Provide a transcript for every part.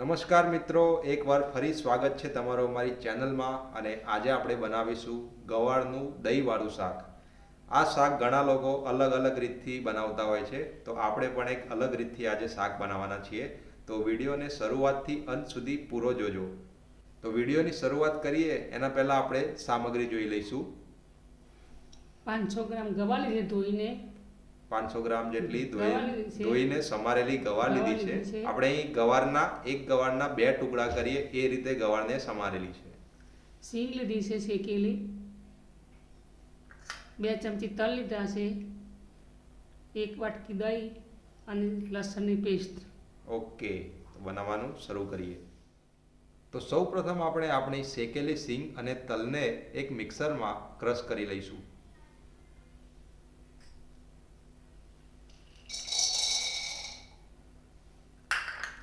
નમસ્કાર મિત્રો, એકવાર ફરી સ્વાગત છે તમારો અમારી ચેનલમાં અને આજે આપણે બનાવીશું ગવાળનું દહીંવાળું શાક. આ શાક ઘણા લોકો અલગ અલગ રીતથી બનાવતા હોય છે, તો આપણે પણ એક અલગ રીતથી આજે શાક બનાવવાના છીએ. તો વિડીયોને શરૂઆતથી અંત સુધી પૂરો જોજો. તો વિડીયોની શરૂઆત કરીએ, એના પહેલાં આપણે સામગ્રી જોઈ લઈશું. પાંચસો ગ્રામ ગવા ધોઈને પાંચસો ગ્રામ જેટલી. ધોઈને સમારેલી ગવાર લીધી છે. આપણે અહીં ગવારના એક ગવારના બે ટુકડા કરીએ એ રીતે ગવારને સમારેલી છે. સિંગ લીધી છે શેકેલી. બે ચમચી તલ લીધા છે. એક વાટકી દહીં અને લસણની પેસ્ટ. ઓકે બનાવવાનું શરૂ કરીએ. તો સૌ પ્રથમ આપણે આપણી શેકેલી સિંગ અને તલને એક મિક્સરમાં ક્રશ કરી લઈશું.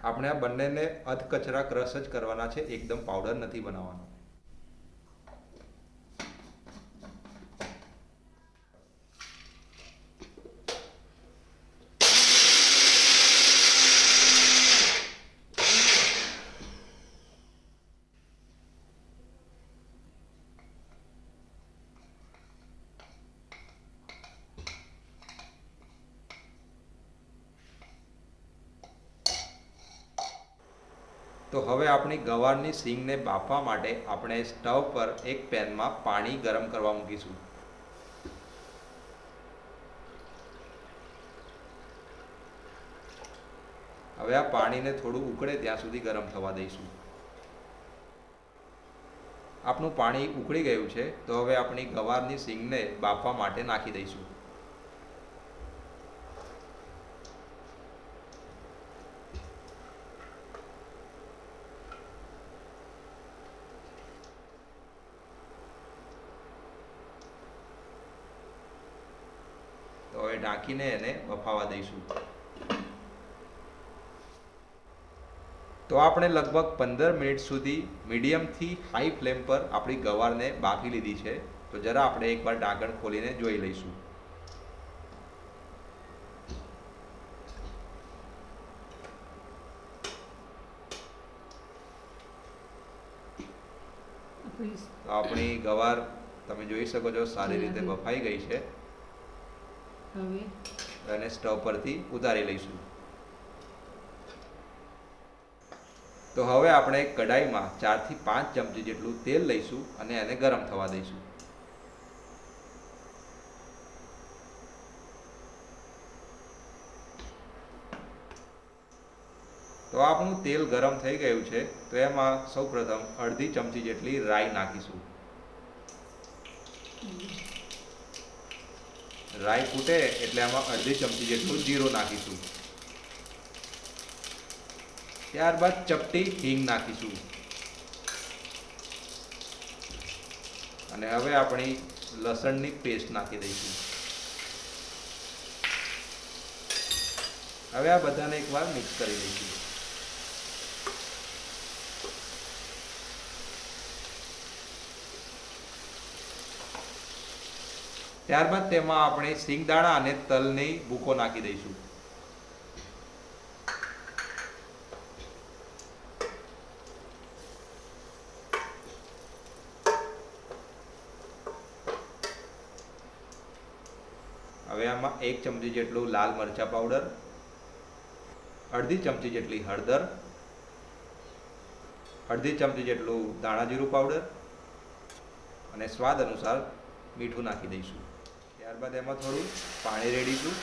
આપણે આ બંનેને અધકચરા ક્રશ જ કરવાના છે એકદમ પાવડર નથી બનાવવાનો. તો હવે આપણી ગવારની સિંગને બાફવા માટે આપણે સ્ટવ પર એક પેનમાં પાણી ગરમ કરવા મૂકીશું. હવે આ પાણીને થોડું ઉકળે ત્યાં સુધી ગરમ થવા દઈશું. આપણું પાણી ઉકળી ગયું છે, તો હવે આપણી ગવારની સિંગને બાફવા માટે નાખી દઈશું. તો હવે ઢાંકીને એને બફાવા દઈશું. તો આપણે લગભગ પંદર મિનિટ સુધી મીડિયમથી હાઈ ફ્લેમ પર આપણી ગવારને બાફી લીધી છે. તો જરા આપણે એકવાર ઢાંકણ ખોલીને જોઈ લઈશું. આપણી આપણી ગવાર તમે જોઈ શકો છો સારી રીતે બફાઈ ગઈ છે. હવે? અને સ્ટવ પરથી ઉતારી લઈશું. તો હવે આપણે કડાઈમાં ચારથી પાંચ ચમચી જેટલું તેલ લઈશું અને એને ગરમ થવા દઈશું. તો આપણું તેલ ગરમ થઈ ગયું છે તો એમાં સૌપ્રથમ અડધી ચમચી જેટલી રાઈ નાખીશું. રાઈ ફૂટે એટલે આમાં અડધી ચમચી જેટલું જીરું નાખીશું. ત્યારબાદ ચપટી હિંગ નાખીશું. અને હવે આપણી લસણની પેસ્ટ નાખી દઈશું. હવે આ બધાને એકવાર મિક્સ કરી દઈશું. ત્યારબાદ તેમાં આપણે સિંગદાણા અને તલની ભૂકો નાખી દઈશું. હવે આમાં એક ચમચી જેટલું લાલ મરચા પાવડર, અડધી ચમચી જેટલી હળદર, અડધી ચમચી જેટલું ધાણા જીરું પાવડર અને સ્વાદ અનુસાર મીઠું નાખી દઈશું. ત્યારબાદ એમાં થોડું પાણી રેડીશું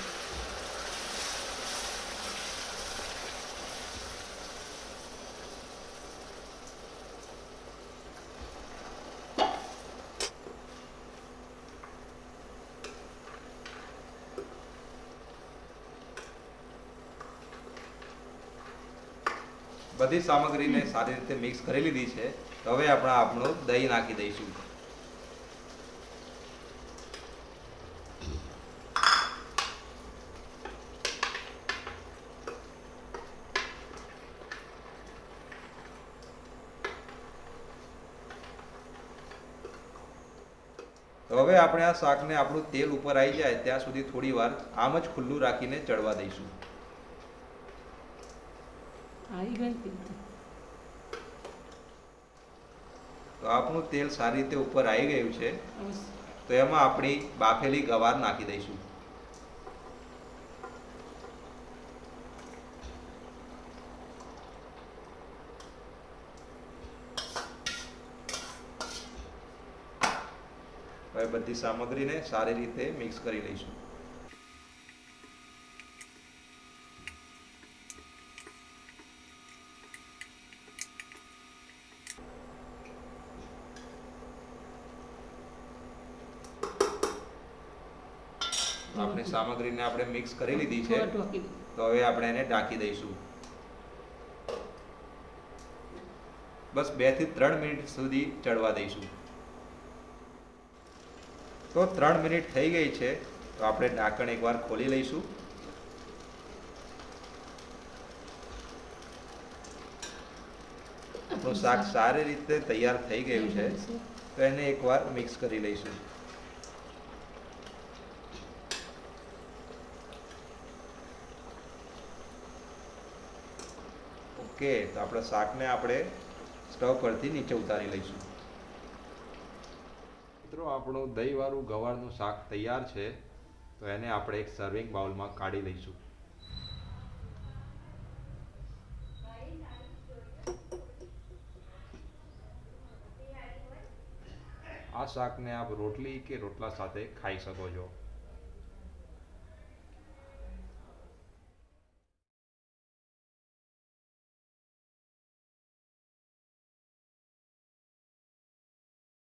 બધી સામગ્રીને સારી રીતે મિક્સ કરી લીધી છે. હવે આપણે આપણું દહીં નાખી દઈશું. તો હવે આપણે આ શાકને આપણું તેલ ઉપર આવી જાય ત્યાં સુધી થોડી વાર આમ જ ખુલ્લું રાખીને ચડવા દઈશું. તો આપણું તેલ સારી રીતે ઉપર આવી ગયું છે. તો એમાં આપણી બાફેલી ગવાર નાખી દઈશું. હવે બધી સામગ્રીને સારી રીતે મિક્સ કરી લઈશું. આપણી સામગ્રીને આપણે મિક્સ કરી લીધી છે. તો હવે આપણે એને ઢાંકી દઈશું. બસ બેથી ત્રણ મિનિટ સુધી ચડવા દઈશું. તો ત્રણ મિનિટ થઈ ગઈ છે. તો આપણે ઢાંકણ એકવાર ખોલી લઈશું. આપણું શાક સારી રીતે તૈયાર થઈ ગયું છે. તો એને એકવાર મિક્સ કરી લઈશું. ઓકે, તો આપણે શાકને આપણે સ્ટવ પરથી નીચે ઉતારી લઈશું. મિત્રો, આપણું દહીંવાળું ગવારનું શાક તૈયાર છે, તો એને આપણે એક સર્વિંગ બાઉલમાં કાઢી લઈશું. આ શાકને આપ રોટલી કે રોટલા સાથે ખાઈ શકો છો.